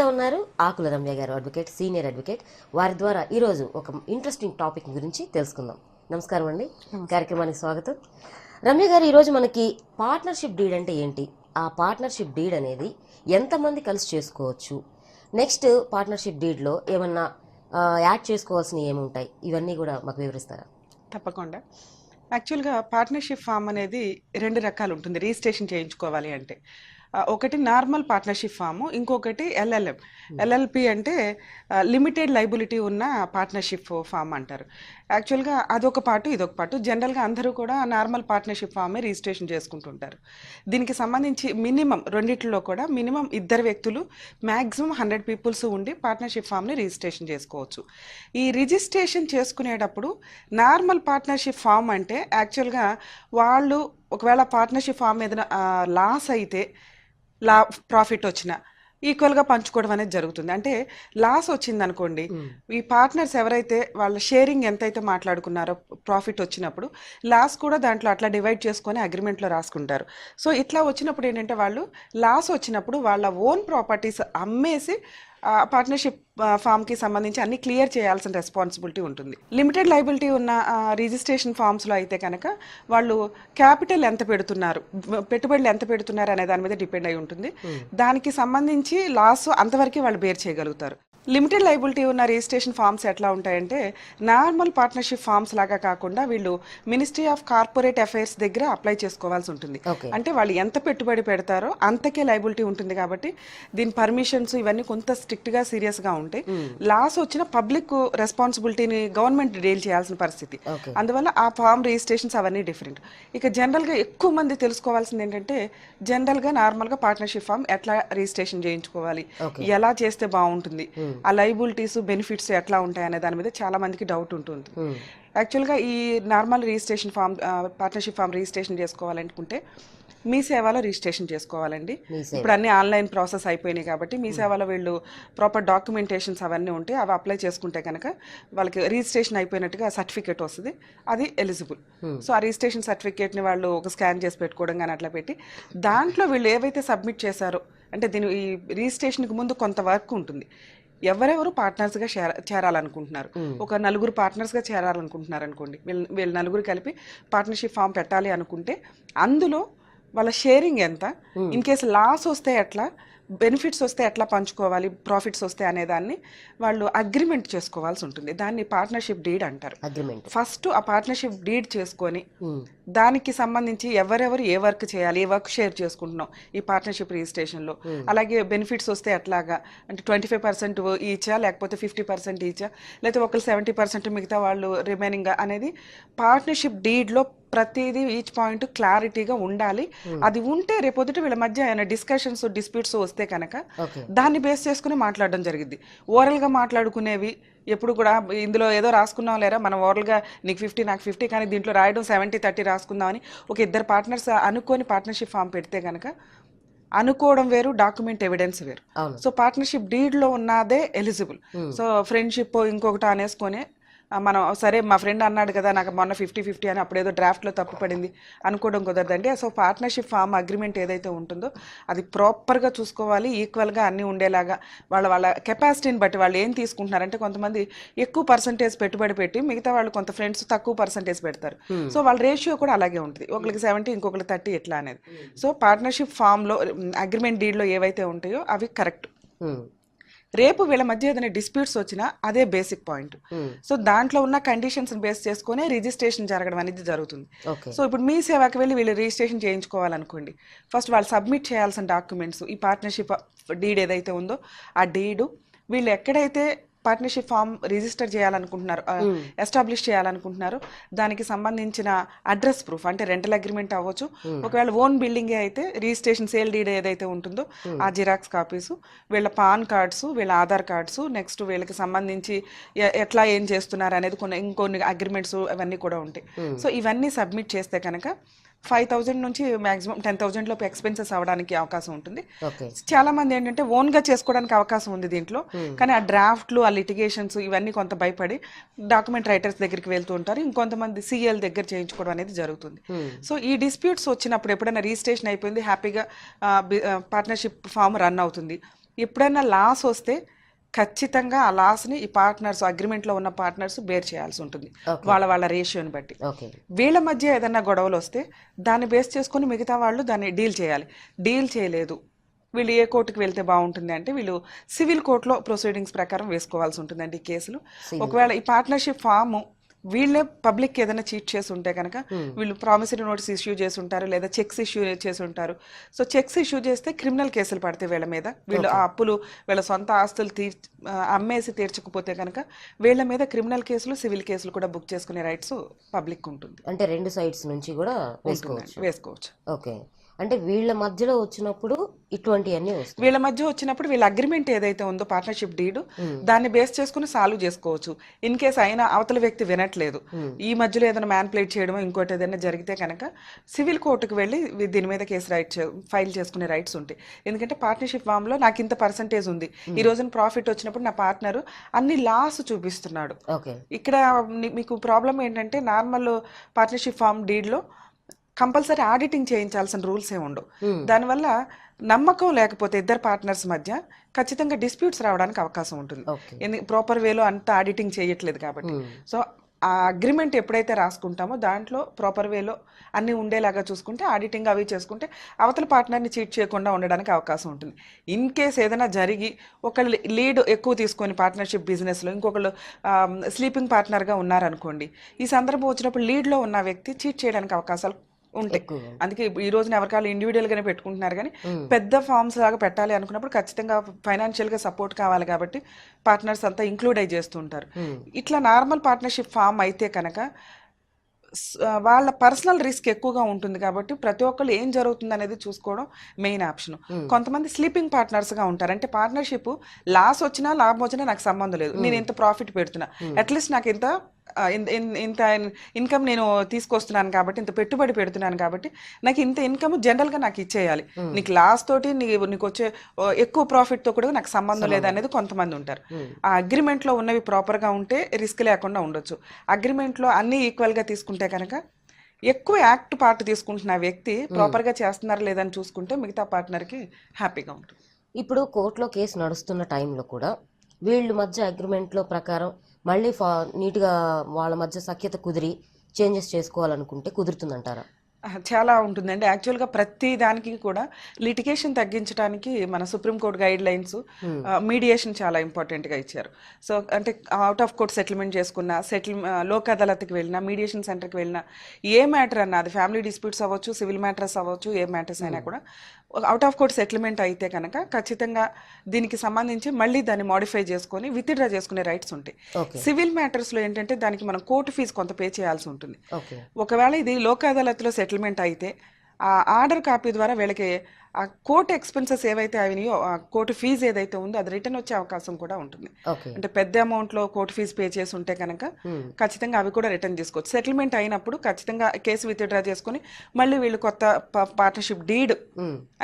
మనతో ఉన్నారు ఆకుల రమ్య గారు అడ్వకేట్ సీనియర్ అడ్వకేట్ వారి ద్వారా ఈరోజు ఒక ఇంట్రెస్టింగ్ టాపిక్ గురించి తెలుసుకుందాం. నమస్కారం అండి. కార్యక్రమానికి స్వాగతం. రమ్య గారు ఈరోజు మనకి పార్ట్నర్షిప్ డీడ్ అంటే ఏంటి? ఆ పార్ట్నర్షిప్ డీడ్ అనేది ఎంతమంది కలిసి చేసుకోవచ్చు? నెక్స్ట్ పార్ట్నర్షిప్ డీడ్లో ఏమన్నా యాడ్ చేసుకోవాల్సినవి ఏముంటాయి? ఇవన్నీ కూడా మాకు వివరిస్తారా? తప్పకుండా. యాక్చువల్గా పార్ట్నర్షిప్ ఫామ్ అనేది రెండు రకాలు ఉంటుంది. రిజిస్ట్రేషన్ చేయించుకోవాలి అంటే. ఒకటి నార్మల్ పార్ట్నర్షిప్ ఫాము ఇంకొకటి ఎల్ఎల్ఎం. ఎల్ఎల్పి అంటే లిమిటెడ్ లైబిలిటీ ఉన్న పార్ట్నర్షిప్ ఫామ్ అంటారు. యాక్చువల్గా అదొక పాటు ఇదొక పాటు. జనరల్గా అందరూ కూడా నార్మల్ పార్ట్నర్షిప్ ఫామే రిజిస్ట్రేషన్ చేసుకుంటుంటారు. దీనికి సంబంధించి మినిమం రెండిట్లో కూడా మినిమం ఇద్దరు వ్యక్తులు మ్యాక్సిమం హండ్రెడ్ పీపుల్స్ ఉండి పార్ట్నర్షిప్ ఫామ్ని రిజిస్ట్రేషన్ చేసుకోవచ్చు. ఈ రిజిస్ట్రేషన్ చేసుకునేటప్పుడు నార్మల్ పార్ట్నర్షిప్ ఫామ్ అంటే యాక్చువల్గా వాళ్ళు ఒకవేళ పార్ట్నర్షిప్ ఫామ్ ఏదైనా లాస్ అయితే లా ప్రాఫిట్ వచ్చిన ఈక్వల్గా పంచుకోవడం అనేది జరుగుతుంది. అంటే లాస్ వచ్చింది అనుకోండి ఈ పార్ట్నర్స్ ఎవరైతే వాళ్ళ షేరింగ్ ఎంతైతే మాట్లాడుకున్నారో ప్రాఫిట్ వచ్చినప్పుడు లాస్ కూడా దాంట్లో అట్లా డివైడ్ చేసుకొని అగ్రిమెంట్లో రాసుకుంటారు. సో ఇట్లా వచ్చినప్పుడు ఏంటంటే వాళ్ళు లాస్ వచ్చినప్పుడు వాళ్ళ ఓన్ ప్రాపర్టీస్ అమ్మేసి పార్ట్నర్షిప్ ఫామ్కి సంబంధించి అన్ని క్లియర్ చేయాల్సిన రెస్పాన్సిబిలిటీ ఉంటుంది. లిమిటెడ్ లైబిలిటీ ఉన్న రిజిస్ట్రేషన్ ఫామ్స్లో అయితే కనుక వాళ్ళు క్యాపిటల్ ఎంత పెడుతున్నారు పెట్టుబడులు ఎంత పెడుతున్నారు అనే దాని మీద డిపెండ్ అయి ఉంటుంది. దానికి సంబంధించి లాస్ అంతవరకు వాళ్ళు బేర్ చేయగలుగుతారు. లిమిటెడ్ లైబిలిటీ ఉన్న రిజిస్ట్రేషన్ ఫామ్స్ ఎట్లా ఉంటాయంటే నార్మల్ పార్ట్నర్షిప్ ఫామ్స్ లాగా కాకుండా వీళ్ళు మినిస్ట్రీ ఆఫ్ కార్పొరేట్ అఫైర్స్ దగ్గర అప్లై చేసుకోవాల్సి ఉంటుంది. అంటే వాళ్ళు ఎంత పెట్టుబడి పెడతారో అంతకే లైబిలిటీ ఉంటుంది కాబట్టి దీని పర్మిషన్స్ ఇవన్నీ కొంత స్ట్రిక్ట్గా సీరియస్గా ఉంటాయి లాస్ వచ్చిన పబ్లిక్ రెస్పాన్సిబిలిటీని గవర్నమెంట్ డీల్ చేయాల్సిన పరిస్థితి. అందువల్ల ఆ ఫామ్ రిజిస్ట్రేషన్స్ అవన్నీ డిఫరెంట్. ఇక జనరల్గా ఎక్కువ మంది తెలుసుకోవాల్సింది ఏంటంటే జనరల్గా నార్మల్గా పార్ట్నర్షిప్ ఫామ్ ఎట్లా రిజిస్ట్రేషన్ చేయించుకోవాలి. ఎలా చేస్తే బాగుంటుంది? ఆ లైబిలిటీస్ బెనిఫిట్స్ ఎట్లా ఉంటాయి అనే దాని మీద చాలా మందికి డౌట్ ఉంటుంది. యాక్చువల్గా ఈ normal registration firm partnership firm registration చేసుకోవాలనుకుంటే మీ సేవలో రిజిస్ట్రేషన్ చేసుకోవాలండి. ఇప్పుడు అన్ని ఆన్లైన్ ప్రాసెస్ అయిపోయినాయి కాబట్టి మీ సేవలో వీళ్ళు ప్రాపర్ డాక్యుమెంటేషన్స్ అవన్నీ ఉంటే అవి అప్లై చేసుకుంటే కనుక వాళ్ళకి రిజిస్ట్రేషన్ అయిపోయినట్టుగా సర్టిఫికేట్ వస్తుంది. అది ఎలిజిబుల్. సో ఆ రిజిస్ట్రేషన్ సర్టిఫికేట్ని వాళ్ళు ఒక స్కాన్ చేసి పెట్టుకోవడం కానీ అట్లా పెట్టి దాంట్లో వీళ్ళు ఏవైతే సబ్మిట్ చేశారో అంటే దీని ఈ రిజిస్ట్రేషన్కి ముందు కొంత వర్క్ ఉంటుంది. ఎవరెవరు పార్ట్నర్స్గా చేర చేరాలనుకుంటున్నారు. ఒక నలుగురు పార్ట్నర్స్గా చేరాలనుకుంటున్నారు అనుకోండి వీళ్ళు వీళ్ళు నలుగురు కలిపి పార్ట్నర్షిప్ ఫామ్ పెట్టాలి అనుకుంటే అందులో వాళ్ళ షేరింగ్ ఎంత? ఇన్ కేసు లాస్ వస్తే ఎట్లా? బెనిఫిట్స్ వస్తే ఎట్లా పంచుకోవాలి? ప్రాఫిట్స్ వస్తే అనే దాన్ని వాళ్ళు అగ్రిమెంట్ చేసుకోవాల్సి ఉంటుంది. దాన్ని పార్ట్నర్షిప్ డీడ్ అంటారు. అగ్రిమెంట్. ఫస్ట్ ఆ పార్ట్నర్షిప్ డీడ్ చేసుకొని దానికి సంబంధించి ఎవరెవరు ఏ వర్క్ చేయాలి ఏ వర్క్ షేర్ చేసుకుంటున్నాం ఈ పార్ట్నర్షిప్ రిజిస్ట్రేషన్లో. అలాగే బెనిఫిట్స్ వస్తే ఎట్లాగా? అంటే ట్వంటీ ఫైవ్ పర్సెంట్ ఈచా లేకపోతే ఫిఫ్టీ పర్సెంట్ ఈచా లేకపోతే ఒకరు సెవెంటీ పర్సెంట్ మిగతా వాళ్ళు రిమైనింగ్ అనేది పార్ట్నర్షిప్ డీడ్లో ప్రతిదీ ఈచ్ పాయింట్ క్లారిటీగా ఉండాలి. అది ఉంటే రేపొద్దుట వీళ్ళ మధ్య ఏమైనా డిస్కషన్స్ డిస్ప్యూట్స్ వస్తే కనుక దాన్ని బేస్ చేసుకుని మాట్లాడడం జరిగింది ఓరల్గా మాట్లాడుకునేవి ఎప్పుడు కూడా ఇందులో ఏదో రాసుకున్నాం లేరా? మనం ఓరల్గా నీకు ఫిఫ్టీ నాకు ఫిఫ్టీ కానీ దీంట్లో రాయడం సెవెంటీ థర్టీ రాసుకుందామని. ఒక ఇద్దరు పార్ట్నర్స్ అనుకొని పార్ట్నర్షిప్ ఫామ్ పెడితే కనుక అనుకోవడం వేరు డాక్యుమెంట్ ఎవిడెన్స్ వేరు. సో పార్ట్నర్షిప్ డీడ్లో ఉన్నదే ఎలిజిబుల్ సో ఫ్రెండ్షిప్ ఇంకొకటి అనేసుకొని మనం సరే మా ఫ్రెండ్ అన్నాడు కదా నాకు మొన్న ఫిఫ్టీ ఫిఫ్టీ అని అప్పుడు ఏదో డ్రాఫ్ట్లో తప్పు పడింది అనుకోవడం కుదరదండి. సో పార్ట్నర్షిప్ ఫామ్ అగ్రిమెంట్ ఏదైతే ఉంటుందో అది ప్రాపర్గా చూసుకోవాలి ఈక్వల్గా అన్నీ ఉండేలాగా వాళ్ళ వాళ్ళ కెపాసిటీని బట్టి వాళ్ళు ఏం తీసుకుంటున్నారంటే కొంతమంది ఎక్కువ పర్సంటేజ్ పెట్టుబడి పెట్టి మిగతా వాళ్ళు కొంత ఫ్రెండ్స్ తక్కువ పర్సంటేజ్ పెడతారు. సో వాళ్ళ రేషియో కూడా అలాగే ఉంటుంది. ఒకరికి సెవెంటీ ఇంకొకరికి థర్టీ ఎట్లా అనేది. సో పార్ట్నర్షిప్ ఫామ్లో అగ్రిమెంట్ డీడ్లో ఏవైతే ఉంటాయో అవి కరెక్ట్. రేపు వీళ్ళ మధ్య ఏదైనా డిస్ప్యూట్స్ వచ్చినా అదే బేసిక్ పాయింట్. సో దాంట్లో ఉన్న కండిషన్స్ బేస్ చేసుకునే రిజిస్ట్రేషన్ జరగడం అనేది జరుగుతుంది. సో ఇప్పుడు మీ సేవకి వెళ్ళి వీళ్ళు రిజిస్ట్రేషన్ చేయించుకోవాలనుకోండి ఫస్ట్ వాళ్ళు సబ్మిట్ చేయాల్సిన డాక్యుమెంట్స్ ఈ పార్ట్నర్షిప్ డీడ్ ఏదైతే ఉందో ఆ డీడు వీళ్ళు ఎక్కడైతే పార్ట్నర్షిప్ ఫామ్ రిజిస్టర్ చేయాలనుకుంటున్నారు ఎస్టాబ్లిష్ చేయాలనుకుంటున్నారు. దానికి సంబంధించిన అడ్రస్ ప్రూఫ్ అంటే రెంటల్ అగ్రిమెంట్ అవ్వచ్చు. ఒకవేళ ఓన్ బిల్డింగ్ అయితే రిజిస్ట్రేషన్ సేల్ డీడ్ ఏదైతే ఉంటుందో ఆ జిరాక్స్ కాపీస్ వీళ్ళ పాన్ కార్డ్స్ వీళ్ళ ఆధార్ కార్డ్స్ నెక్స్ట్ వీళ్ళకి సంబంధించి ఎట్లా ఏం చేస్తున్నారు అనేది కొన్ని ఇంకొన్ని అగ్రిమెంట్స్ అవన్నీ కూడా ఉంటాయి. సో ఇవన్నీ సబ్మిట్ చేస్తే కనుక ఫైవ్ థౌజండ్ నుంచి మాక్సిమం టెన్ థౌజండ్ లోపు ఎక్స్పెన్సెస్ అవ్వడానికి అవకాశం ఉంటుంది. చాలా మంది ఏంటంటే ఓన్గా చేసుకోవడానికి అవకాశం ఉంది దీంట్లో. కానీ ఆ డ్రాఫ్ట్లు ఆ లిటిగేషన్స్ ఇవన్నీ కొంత భయపడి డాక్యుమెంట్ రైటర్స్ దగ్గరికి వెళ్తూ ఉంటారు. ఇంకొంతమంది సిఎల్ దగ్గర చేయించుకోవడం అనేది జరుగుతుంది. సో ఈ డిస్ప్యూట్స్ వచ్చినప్పుడు ఎప్పుడైనా రిజిస్ట్రేషన్ అయిపోయింది హ్యాపీగా పార్ట్నర్షిప్ ఫామ్ రన్ అవుతుంది. ఎప్పుడైనా లాస్ వస్తే ఖచ్చితంగా ఆ లాస్ని ఈ పార్ట్నర్స్ అగ్రిమెంట్లో ఉన్న పార్ట్నర్స్ బేర్ చేయాల్సి ఉంటుంది. వాళ్ళ వాళ్ళ రేషియోని బట్టి. వీళ్ళ మధ్య ఏదైనా గొడవలు వస్తే దాన్ని బేస్ చేసుకొని మిగతా వాళ్ళు దాన్ని డీల్ చేయాలి. డీల్ చేయలేదు. వీళ్ళు ఏ కోర్టుకి వెళ్తే బాగుంటుంది అంటే వీళ్ళు సివిల్ కోర్టులో ప్రొసీడింగ్స్ ప్రకారం వేసుకోవాల్సి ఉంటుందండి ఈ కేసులు. ఒకవేళ ఈ పార్ట్నర్షిప్ ఫామ్ వీళ్ళే పబ్లిక్ ఏదైనా చీట్ చేసి ఉంటే కనుక. వీళ్ళు ప్రామిసరీ నోటీస్ ఇష్యూ చేసి ఉంటారు లేదా చెక్స్ ఇష్యూ చేసి ఉంటారు. సో చెక్స్ ఇష్యూ చేస్తే క్రిమినల్ కేసులు పడతాయి వీళ్ళ మీద. వీళ్ళు ఆ అప్పులు వీళ్ళ సొంత ఆస్తులు తీర్ అమ్మేసి తీర్చకపోతే కనుక వీళ్ళ మీద క్రిమినల్ కేసులు సివిల్ కేసులు కూడా బుక్ చేసుకునే రైట్స్ పబ్లిక్ ఉంటుంది. అంటే రెండు సైడ్స్ నుంచి కూడా వేసుకోవచ్చు. వేసుకోవచ్చు. ఓకే. అంటే వీళ్ళ మధ్యలో వచ్చినప్పుడు ఇటువంటివన్నీ వస్తాయి. వీళ్ళ మధ్య వచ్చినప్పుడు వీళ్ళ అగ్రిమెంట్ ఏదైతే ఉందో పార్ట్నర్షిప్ డీడ్. దాన్ని బేస్ చేసుకుని సాల్వ్ చేసుకోవచ్చు. ఇన్ కేస్ అయినా అవతల వ్యక్తి వినట్లేదు. ఈ మధ్యలో ఏదైనా మ్యాన్ప్లేట్ చేయడం ఇంకోటి ఏదైనా జరిగితే కనుక సివిల్ కోర్టుకు వెళ్ళి దీని మీద కేసు రైట్ ఫైల్ చేసుకునే రైట్స్ ఉంటాయి. ఎందుకంటే పార్ట్నర్షిప్ ఫామ్లో నాకు ఇంత పర్సంటేజ్ ఉంది. ఈ రోజున ప్రాఫిట్ వచ్చినప్పుడు నా పార్ట్నర్ అన్ని లాస్ చూపిస్తున్నాడు. ఇక్కడ మీకు ప్రాబ్లం ఏంటంటే నార్మల్ పార్ట్నర్షిప్ ఫామ్ డీడ్లో కంపల్సరీ ఆడిటింగ్ చేయించాల్సిన రూల్స్ ఏ ఉండవు. Hmm. దానివల్ల నమ్మకం లేకపోతే ఇద్దరు పార్ట్నర్స్ మధ్య ఖచ్చితంగా డిస్ప్యూట్స్ రావడానికి అవకాశం ఉంటుంది. ప్రాపర్ వేలో అంత ఆడిటింగ్ చేయట్లేదు కాబట్టి. Hmm. సో ఆ అగ్రిమెంట్ ఎప్పుడైతే రాసుకుంటామో దాంట్లో ప్రాపర్ వేలో అన్నీ ఉండేలాగా చూసుకుంటే ఆడిటింగ్ అవి చేసుకుంటే అవతల పార్ట్నర్ని చీట్ చేయకుండా ఉండడానికి అవకాశం ఉంటుంది. ఇన్ కేస్ ఏదైనా జరిగి ఒకళ్ళు లీడ్ ఎక్కువ తీసుకొని పార్ట్నర్షిప్ బిజినెస్లో ఇంకొకళ్ళు స్లీపింగ్ పార్ట్నర్గా ఉన్నారనుకోండి ఈ సందర్భం వచ్చినప్పుడు లీడ్లో ఉన్న వ్యక్తి చీట్ చేయడానికి అవకాశాలు ఉంటాయి అందుకే ఈ రోజున ఎవరికాలు ఇండివిజువల్గానే పెట్టుకుంటున్నారు కానీ. పెద్ద ఫార్మ్స్ లాగా పెట్టాలి అనుకున్నప్పుడు ఖచ్చితంగా ఫైనాన్షియల్గా సపోర్ట్ కావాలి కాబట్టి పార్ట్నర్స్ అంతా ఇంక్లూడ్ అయి చేస్తుంటారు. ఇట్లా నార్మల్ పార్ట్నర్షిప్ ఫామ్ అయితే కనుక వాళ్ళ పర్సనల్ రిస్క్ ఎక్కువగా ఉంటుంది కాబట్టి ప్రతి ఒక్కళ్ళు ఏం జరుగుతుంది అనేది చూసుకోవడం మెయిన్ ఆప్షన్. కొంతమంది స్లీపింగ్ పార్ట్నర్స్గా ఉంటారు. అంటే పార్ట్నర్షిప్ లాస్ వచ్చినా లాభం వచ్చినా నాకు సంబంధం లేదు. నేను ఇంత ప్రాఫిట్ పెడుతున్నా. అట్లీస్ట్ నాకు ఇంత ఇంత ఇన్కమ్ నేను తీసుకొస్తున్నాను కాబట్టి ఇంత పెట్టుబడి పెడుతున్నాను కాబట్టి నాకు ఇంత ఇన్కమ్ జనరల్గా నాకు ఇచ్చేయాలి. నీకు లాస్ తోటి నీ నీకు వచ్చే ఎక్కువ ప్రాఫిట్తో కూడా నాకు సంబంధం లేదు అనేది కొంతమంది ఉంటారు. ఆ అగ్రిమెంట్లో ఉన్నవి ప్రాపర్గా ఉంటే రిస్క్ లేకుండా ఉండొచ్చు. అగ్రిమెంట్లో అన్ని ఈక్వల్గా తీసుకుంటే కనుక ఎక్కువ యాక్ట్ పార్ట్ తీసుకుంటున్న వ్యక్తి ప్రాపర్గా చేస్తున్నారా లేదని చూసుకుంటే మిగతా పార్ట్నర్కి హ్యాపీగా ఉంటుంది. ఇప్పుడు కోర్టులో కేసు నడుస్తున్న టైంలో కూడా వీళ్ళ మధ్య అగ్రిమెంట్లో ప్రకారం మళ్ళీ ఫా నీట్గా వాళ్ళ మధ్య సఖ్యత కుదిరి చేంజెస్ చేసుకోవాలనుకుంటే కుదురుతుందంటారా? చాలా ఉంటుందండి. యాక్చువల్గా ప్రతి దానికి కూడా లిటిగేషన్ తగ్గించడానికి మన సుప్రీంకోర్టు గైడ్ లైన్స్. మీడియేషన్ చాలా ఇంపార్టెంట్గా ఇచ్చారు. సో అంటే అవుట్ ఆఫ్ కోర్ట్ సెటిల్మెంట్ చేసుకున్న సెటిల్ లోక్ అదాలత్కి వెళ్ళినా మీడియేషన్ సెంటర్కి వెళ్ళినా ఏ మ్యాటర్ అన్నా అది ఫ్యామిలీ డిస్ప్యూట్స్ అవ్వచ్చు సివిల్ మ్యాటర్స్ అవ్వచ్చు ఏ మ్యాటర్స్ అయినా కూడా అవుట్ ఆఫ్ కోర్ట్ సెటిల్మెంట్ అయితే కనుక ఖచ్చితంగా దీనికి సంబంధించి మళ్ళీ దాన్ని మాడిఫై చేసుకొని విత్డ్రా చేసుకునే రైట్స్ ఉంటాయి. సివిల్ మ్యాటర్స్లో ఏంటంటే దానికి మనం కోర్టు ఫీజు కొంత పే చేయాల్సి ఉంటుంది. ఒకవేళ ఇది లోక్ అదాలత్లో సెటిల్మెంట్ అయితే ఆ ఆర్డర్ కాపీ ద్వారా వీళ్ళకి ఆ కోర్టు ఎక్స్పెన్సెస్ ఏవైతే అయినాయో ఆ కోర్టు ఫీజు ఏదైతే ఉందో అది రిటర్న్ వచ్చే అవకాశం కూడా ఉంటుంది. అంటే పెద్ద అమౌంట్లో కోర్టు ఫీజు పే చేసి ఉంటే కనుక. ఖచ్చితంగా అవి కూడా రిటర్న్ చేసుకోవచ్చు సెటిల్మెంట్ అయినప్పుడు ఖచ్చితంగా కేసు విత్డ్రా చేసుకొని మళ్ళీ వీళ్ళు కొత్త పార్ట్నర్షిప్ డీడ్.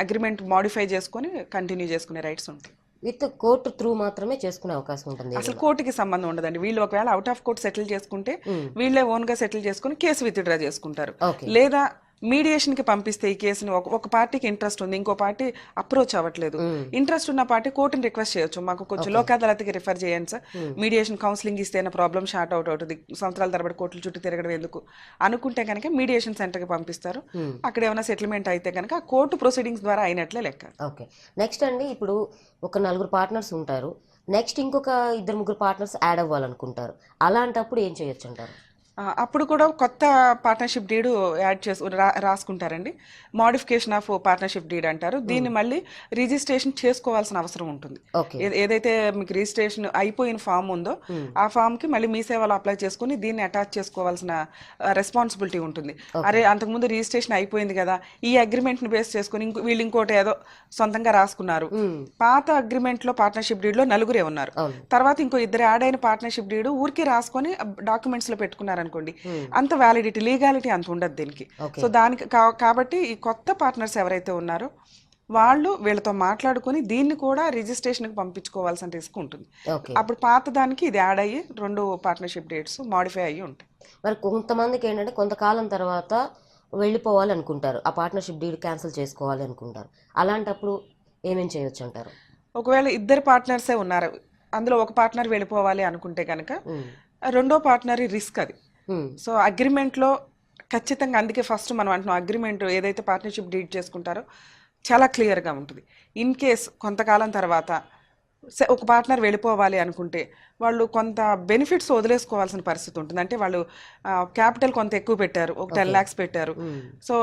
అగ్రిమెంట్ మాడిఫై చేసుకొని కంటిన్యూ చేసుకునే రైట్స్ ఉంటాయి. విత్ కోర్టు త్రూ మాత్రమే చేసుకునే అవకాశం ఉంటుంది అసలు కోర్టుకి సంబంధం ఉండదండి. వీళ్ళు ఒకవేళ అవుట్ ఆఫ్ కోర్ట్ సెటిల్ చేసుకుంటే. వీళ్ళే ఓన్గా సెటిల్ చేసుకుని కేసు విత్డ్రా చేసుకుంటారు. లేదా మీడియేషన్కి పంపిస్తే ఈ కేసుని ఒక పార్టీకి ఇంట్రెస్ట్ ఉంది ఇంకో పార్టీ అప్రోచ్ అవ్వట్లేదు. ఇంట్రెస్ట్ ఉన్న పార్టీ కోర్టుని రిక్వెస్ట్ చేయొచ్చు. మాకు కొంచెం లోక్ అదాలత్కి రిఫర్ చేయండి సార్. మీడియేషన్ కౌన్సిలింగ్ ఇస్తే ప్రాబ్లమ్ షార్ట్ అవుట్ అవుతుంది సంవత్సరాల తరబడి కోర్టుల చుట్టూ తిరగడం ఎందుకు? అనుకుంటే కనుక మీడియేషన్ సెంటర్కి పంపిస్తారు. అక్కడ ఏమైనా సెటిల్మెంట్ అయితే కనుక కోర్టు ప్రొసీడింగ్స్ ద్వారా అయినట్లే లెక్క. ఓకే. నెక్స్ట్ అండి ఇప్పుడు ఒక నలుగురు పార్ట్నర్స్ ఉంటారు. నెక్స్ట్ ఇంకొక ఇద్దరు ముగ్గురు పార్ట్నర్స్ యాడ్ అవ్వాలనుకుంటారు. అలాంటప్పుడు ఏం చేయొచ్చు అంటారు? అప్పుడు కూడా కొత్త పార్ట్నర్షిప్ డీడ్ యాడ్ చేసు రాసుకుంటారండి. మోడిఫికేషన్ ఆఫ్ పార్ట్నర్షిప్ డీడ్ అంటారు. దీన్ని మళ్ళీ రిజిస్ట్రేషన్ చేసుకోవాల్సిన అవసరం ఉంటుంది. ఏదైతే మీకు రిజిస్ట్రేషన్ అయిపోయిన ఫామ్ ఉందో. ఆ ఫామ్కి మళ్ళీ మీ సేవలో అప్లై చేసుకుని దీన్ని అటాచ్ చేసుకోవాల్సిన రెస్పాన్సిబిలిటీ ఉంటుంది. అరే అంతకుముందు రిజిస్ట్రేషన్ అయిపోయింది కదా ఈ అగ్రిమెంట్ని బేస్ చేసుకుని ఇంకో వీళ్ళు ఇంకోటి ఏదో సొంతంగా రాసుకున్నారు. పాత అగ్రిమెంట్లో పార్ట్నర్షిప్ డీడ్లో నలుగురే ఉన్నారు. తర్వాత ఇంకో ఇద్దరు యాడ్ అయిన పార్ట్నర్షిప్ డీడ్ ఊరికి రాసుకొని డాక్యుమెంట్స్లో పెట్టుకున్నారు అనుకోండి. అంత వ్యాలిడిటీ లీగాలిటీ అంత ఉండదు దీనికి. సో దానికి కాబట్టి ఈ కొత్త పార్ట్నర్స్ ఎవరైతే ఉన్నారో వాళ్ళు వీళ్ళతో మాట్లాడుకొని దీన్ని కూడా రిజిస్ట్రేషన్కి పంపించుకోవాల్సిన రిస్క్ ఉంటుంది. అప్పుడు పాత దానికి ఇది యాడ్ అయ్యి రెండు పార్ట్నర్షిప్ డేట్స్ మాడిఫై అయ్యి ఉంటాయి. మరి కొంతమందికి ఏంటంటే కొంతకాలం తర్వాత వెళ్ళిపోవాలి అనుకుంటారు ఆ పార్ట్నర్షిప్ డీడ్ క్యాన్సిల్ చేసుకోవాలి అనుకుంటారు అలాంటప్పుడు ఏమేం చేయొచ్చు అంటారు? ఒకవేళ ఇద్దరు పార్ట్నర్సే ఉన్నారు అందులో ఒక పార్ట్నర్ వెళ్ళిపోవాలి అనుకుంటే కనుక రెండో పార్ట్నర్ రిస్క్ అది. Hmm. సో అగ్రిమెంట్లో ఖచ్చితంగా అందుకే ఫస్ట్ మనం అంటున్నాం అగ్రిమెంట్ ఏదైతే పార్ట్నర్షిప్ డీడ్ చేసుకుంటారో చాలా క్లియర్గా ఉంటుంది. ఇన్ కేస్ కొంతకాలం తర్వాత ఒక పార్ట్నర్ వెళ్ళిపోవాలి అనుకుంటే వాళ్ళు కొంత బెనిఫిట్స్ వదిలేసుకోవాల్సిన పరిస్థితి ఉంటుంది. అంటే వాళ్ళు క్యాపిటల్ కొంత ఎక్కువ పెట్టారు ఒక టెన్ ల్యాక్స్ పెట్టారు. సో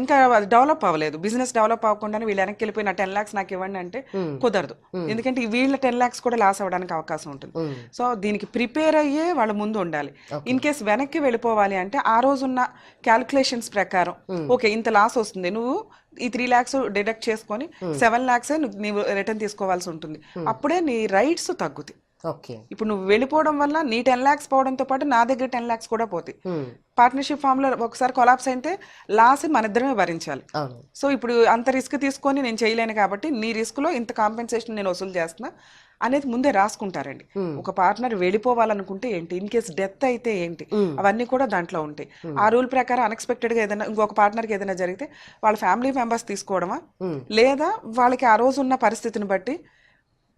ఇంకా అది డెవలప్ అవ్వలేదు. బిజినెస్ డెవలప్ అవ్వకుండానే వీళ్ళు వెనక్కి వెళ్ళిపోయిన టెన్ ల్యాక్స్ నాకు ఇవ్వండి అంటే కుదరదు. ఎందుకంటే వీళ్ళ టెన్ ల్యాక్స్ కూడా లాస్ అవ్వడానికి అవకాశం ఉంటుంది. సో దీనికి ప్రిపేర్ అయ్యే వాళ్ళు ముందు ఉండాలి. ఇన్ కేస్ వెనక్కి వెళ్ళిపోవాలి అంటే ఆ రోజున్న క్యాలిక్యులేషన్స్ ప్రకారం ఓకే ఇంత లాస్ వస్తుంది. నువ్వు ఈ త్రీ ల్యాక్స్ డిడక్ట్ చేసుకొని సెవెన్ ల్యాక్స్ నీవు రిటర్న్ తీసుకోవాల్సి ఉంటుంది. అప్పుడే నీ రైట్స్ తగ్గుతాయి. ఓకే. ఇప్పుడు నువ్వు వెళ్ళిపోవడం వల్ల నీ టెన్ ల్యాక్స్ పోవడంతో పాటు నా దగ్గర టెన్ ల్యాక్స్ కూడా పోతాయి. ఉమ్, పార్ట్నర్షిప్ ఫామ్లో ఒకసారి కొలాప్స్ అయితే లాస్ మన ఇద్దరమే భరించాలి. సో ఇప్పుడు అంత రిస్క్ తీసుకొని నేను చేయలేను కాబట్టి నీ రిస్క్లో ఇంత కాంపెన్సేషన్ నేను వసూలు చేస్తున్నా. అనేది ముందే రాసుకుంటారండి. ఒక పార్ట్నర్ వెళ్ళిపోవాలనుకుంటే ఏంటి? ఇన్ కేస్ డెత్ అయితే ఏంటి? అవన్నీ కూడా దాంట్లో ఉంటాయి. ఆ రూల్ ప్రకారం అన్ఎక్స్పెక్టెడ్గా ఏదైనా ఇంకొక పార్ట్నర్కి ఏదైనా జరిగితే వాళ్ళ ఫ్యామిలీ మెంబర్స్ తీసుకోవడమా? లేదా వాళ్ళకి ఆ రోజు ఉన్న పరిస్థితిని బట్టి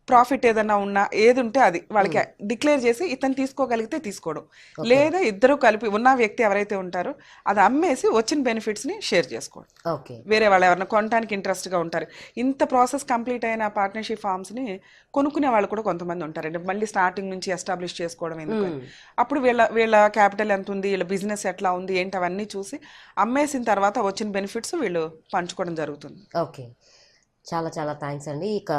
ప్రాఫిట్ ఏదైనా ఉన్నా ఏది ఉంటే అది వాళ్ళకి డిక్లేర్ చేసి ఇతను తీసుకోగలిగితే తీసుకోవడం లేదా ఇద్దరు కలిపి ఉన్న వ్యక్తి ఎవరైతే ఉంటారో అది అమ్మేసి వచ్చిన బెనిఫిట్స్ని షేర్ చేసుకోవడం ఓకే. వేరే వాళ్ళు ఎవరైనా కొనడానికి ఇంట్రెస్ట్గా ఉంటారు. ఇంత ప్రాసెస్ కంప్లీట్ అయిన పార్ట్నర్షిప్ ఫార్మ్స్ని కొనుక్కునే వాళ్ళు కూడా కొంతమంది ఉంటారండి మళ్ళీ స్టార్టింగ్ నుంచి ఎస్టాబ్లిష్ చేసుకోవడం ఎందుకు. అప్పుడు వీళ్ళ వీళ్ళ క్యాపిటల్ ఎంత ఉంది వీళ్ళ బిజినెస్ ఎట్లా ఉంది ఏంటి అవన్నీ చూసి అమ్మేసిన తర్వాత వచ్చిన బెనిఫిట్స్ వీళ్ళు పంచుకోవడం జరుగుతుంది. ఓకే. చాలా చాలా థ్యాంక్స్ అండి. ఇక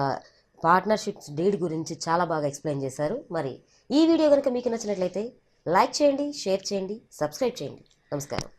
పార్ట్నర్షిప్స్ డీడ్ గురించి చాలా బాగా ఎక్స్ప్లెయిన్ చేశారు. మరి ఈ వీడియో కనుక మీకు నచ్చినట్లయితే లైక్ చేయండి షేర్ చేయండి సబ్స్క్రైబ్ చేయండి. నమస్కారం.